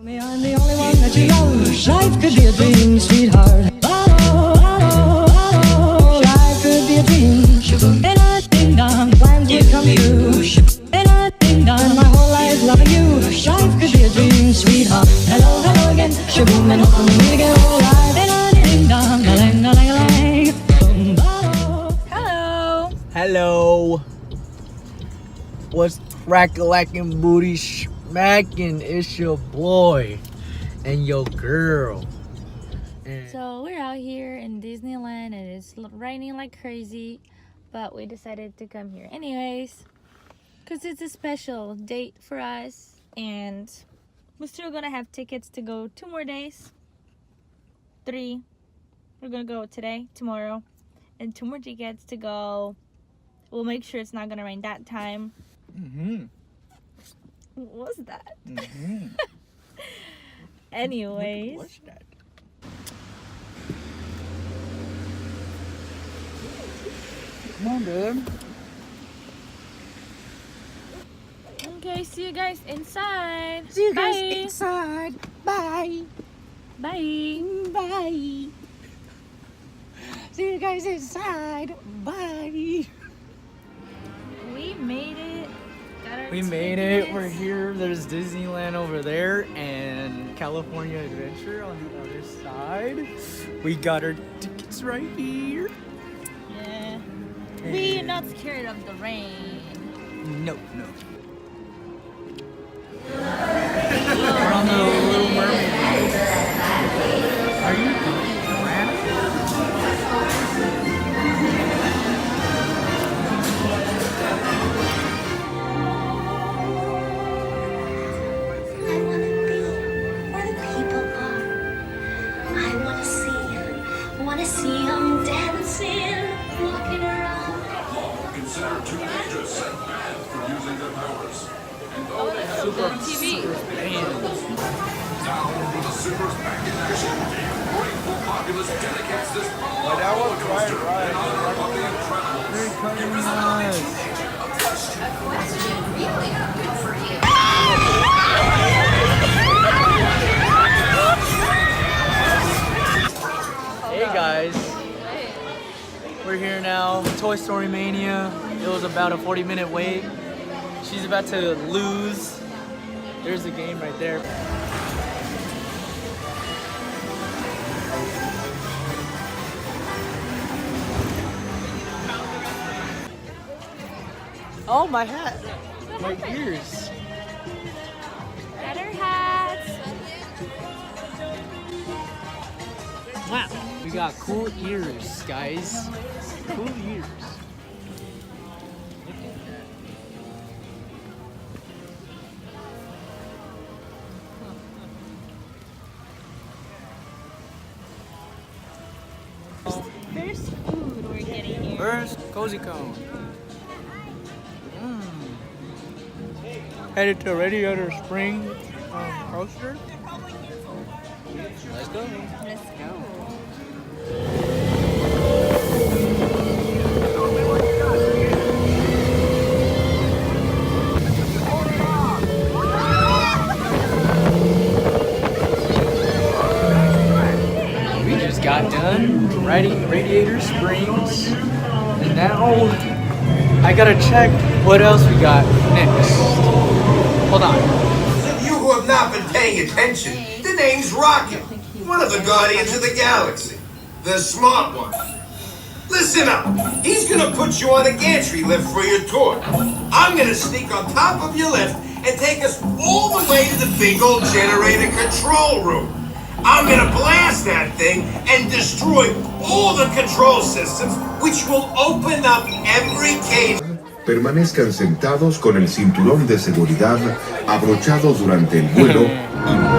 Me, I'm the only one that you love. Life could be a dream, sweetheart. Oh, oh, oh, life could be a dream. Ding dong, plans would come true. And ding dong, my whole life loving you. Life could be a dream, sweetheart. Hello, hello again. Shaboom and hoping we meet life. Ding dong, a lang, a. Hello. Hello. What's crack-a-lacking booty smacking? It's your boy and your girl. And So we're out here in Disneyland and it's raining like crazy, but we decided to come here anyways because it's a special date for us and we're still gonna have tickets to go two more days. Three. We're gonna go today, tomorrow, and two more tickets to go. We'll make sure it's not gonna rain that time. Mhm. What was that? Mhm. Anyways. What's that? Come on, dude. Okay, see you guys inside. See you guys inside. Bye. Bye. Bye. See you guys inside. Bye. We made it. We made it. We're here. There's Disneyland over there and California Adventure on the other side. We got our tickets right here. Yeah. We're not scared of the rain. No, no. Using their powers. TV. Now, the Supers back in action. The grateful populace dedicates this But that was right, right. of the incredible. They're cutting us. Hey guys, we're here now. Toy Story Mania. It was about a 40 minute wait. She's about to lose. There's the game right there. Oh, my hat. My ears. Our hats. Wow. We got cool ears, guys. Cool ears. Cozy Cone? Mm. Headed to Radiator Spring um, coaster. Let's go. Let's go. I gotta check what else we got next. Hold on. You who have not been paying attention, the name's Rocket, one of the Guardians of the Galaxy, the smart one. Listen up. He's gonna put you on a gantry lift for your tour. I'm gonna sneak on top of your lift and take us all the way to the big old generator control room. I'm gonna blast that thing and destroy all the control systems, which will open up every cage. Permanezcan sentados con el cinturón de seguridad abrochado durante el vuelo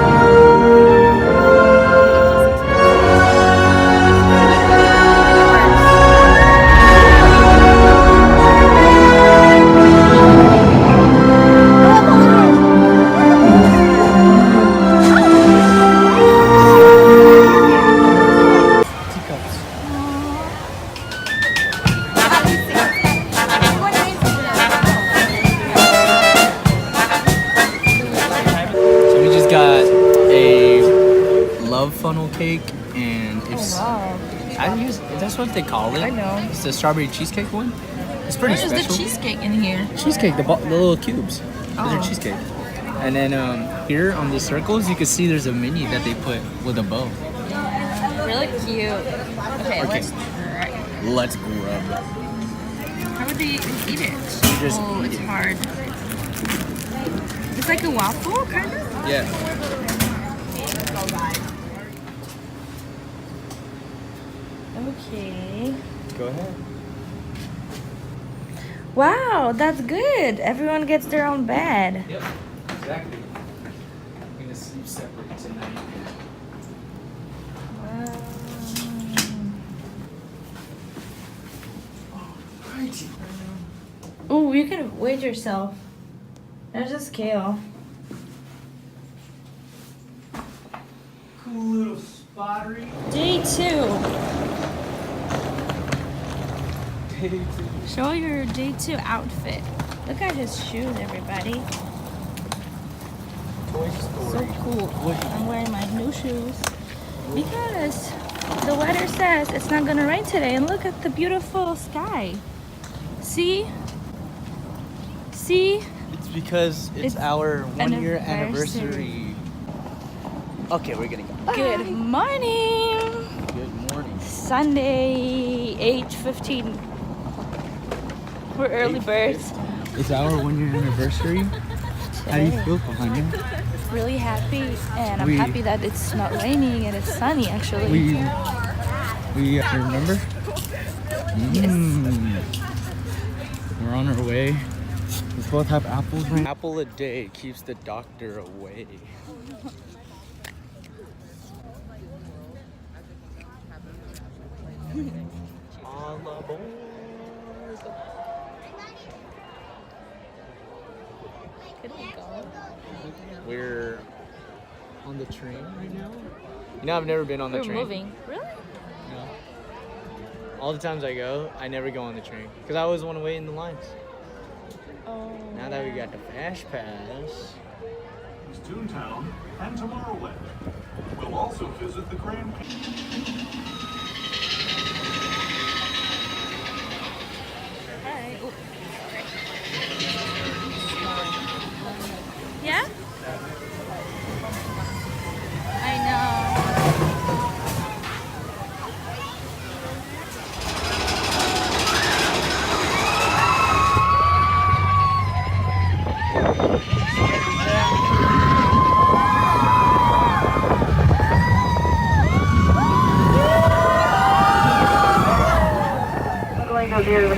So that's what they call it. I know. It's the strawberry cheesecake one. It's pretty Where's special. the cheesecake in here? cheesecake, the, the little cubes. Those Oh. are cheesecake. And then um, here on the circles, you can see there's a mini that they put with a bow. Really cute. Okay, Okay. let's try. Let's grub. How would they eat it? just oh, it's it. hard. It's like a waffle, kind of. Yeah. Okay. Go ahead. Wow, that's good. Everyone gets their own bed. Yep. Exactly. I'm gonna sleep separate tonight. Oh, crazy. Oh, you can wait yourself. There's a scale. Cool little spottery. Day two. Show your day two outfit. Look at his shoes, everybody. Toy So cool. I'm wearing my new shoes because the weather says it's not gonna rain today. And look at the beautiful sky. See? See? It's because it's, It's our one year anniversary. Okay, we're gonna go. Good morning. Good morning. Sunday, 8:15. We're early birds. It's our one year anniversary. How do you feel, Kahanya? Really happy, and I'm We- happy that it's not raining and it's sunny actually. We we uh, remember? Mm. We're on our way. We both have apples right Apple a day keeps the doctor away. All aboard. We're on the train right now. You know, I've never been on the We're train. moving. Really? No. All the times I go, I never go on the train because I always want to wait in the lines. Oh. Now that we got the fast pass, is Toontown and Tomorrowland. We'll also visit the Grand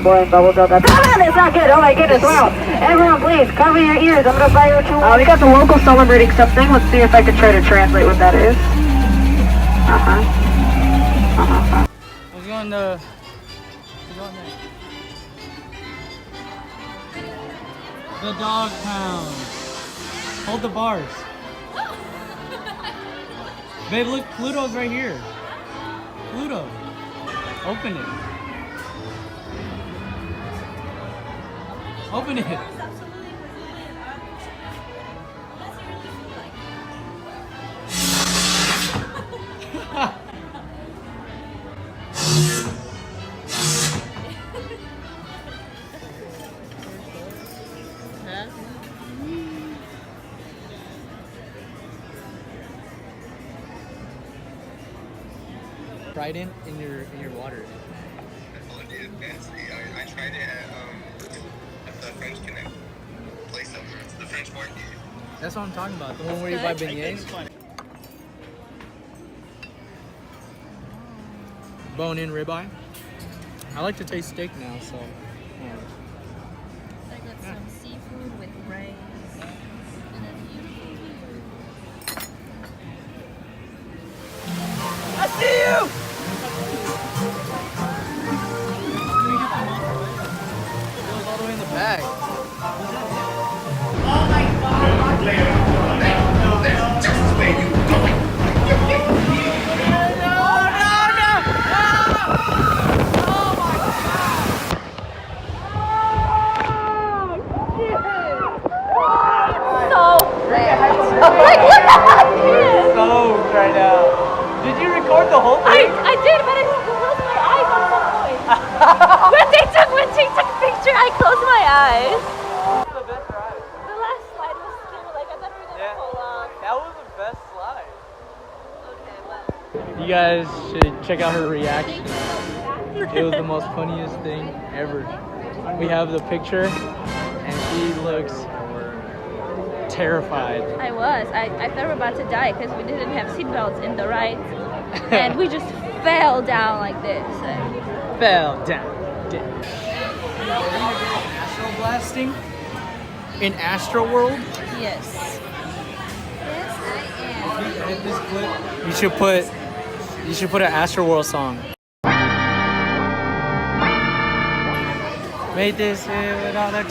Going those ears and bubble gum. That's oh, that's not good. Oh my goodness! Wow! Everyone, please cover your ears. I'm gonna buy you two. Uh, we got the local celebrating something. Let's see if I can try to translate what that is. Uh huh. Uh huh. let's go in the. Let's there. The dog pound. Hold the bars. Babe, look, Pluto's right here. Pluto. Open it. Open it. Trident in in your in your water. I, I tried it at, at the French Connect place over at the French market. That's what I'm talking about. The one where you buy beignets. Bone in ribeye. I like to taste steak now, so. yeah. I got some seafood with rice. And then It right now. Did you record the whole thing? I, I did, but I closed my eyes at some point. when they took when they took a picture, I closed my eyes. The best ride. The last slide was. Like I thought gonna That was the best slide. Okay. You guys should check out her reaction. it was the most funniest thing ever. We have the picture, and she looks terrified. I was. I, I thought we were about to die because we didn't have seatbelts in the ride. and we just fell down like this. Fell down. Dead. Astro blasting in Astro World. Yes. Yes, I am. If you edit this clip, you should put you should put an Astro World song. Made this here with all that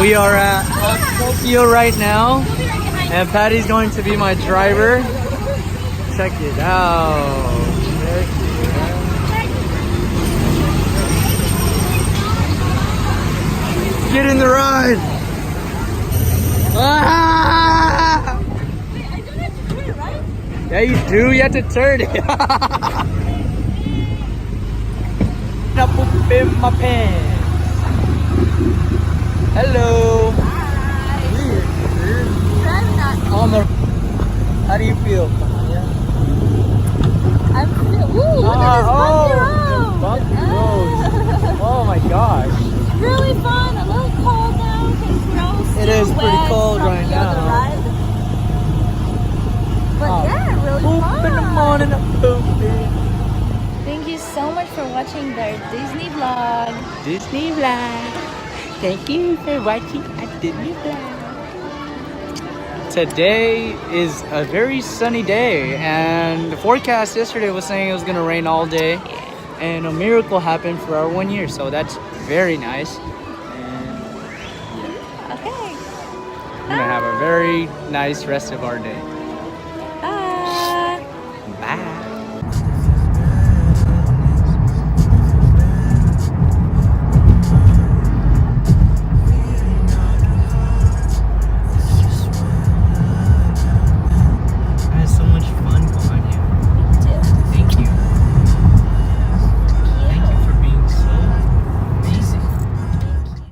We are at Tokyo right now, and Patty's going to be my driver. Check it out. Check it out. Get in the ride. Ah! Yeah, you do. You have to turn it. Up in my pants. Hello. On the. How do you feel? I'm Ooh, look Ah, at this bumpy oh, road. bumpy road. Oh my gosh. It's really fun. A little cold now because we're all It still is pretty wet cold from right the other now. ride. But Oh. yeah, really Poop fun. In the morning, I'm pooping. Thank you so much for watching their Disney vlog. Disney vlog. Thank you for watching a Disney vlog. Today is a very sunny day, and the forecast yesterday was saying it was gonna rain all day, and a miracle happened for our one year, so that's very nice. And Okay. we're gonna have a very nice rest of our day.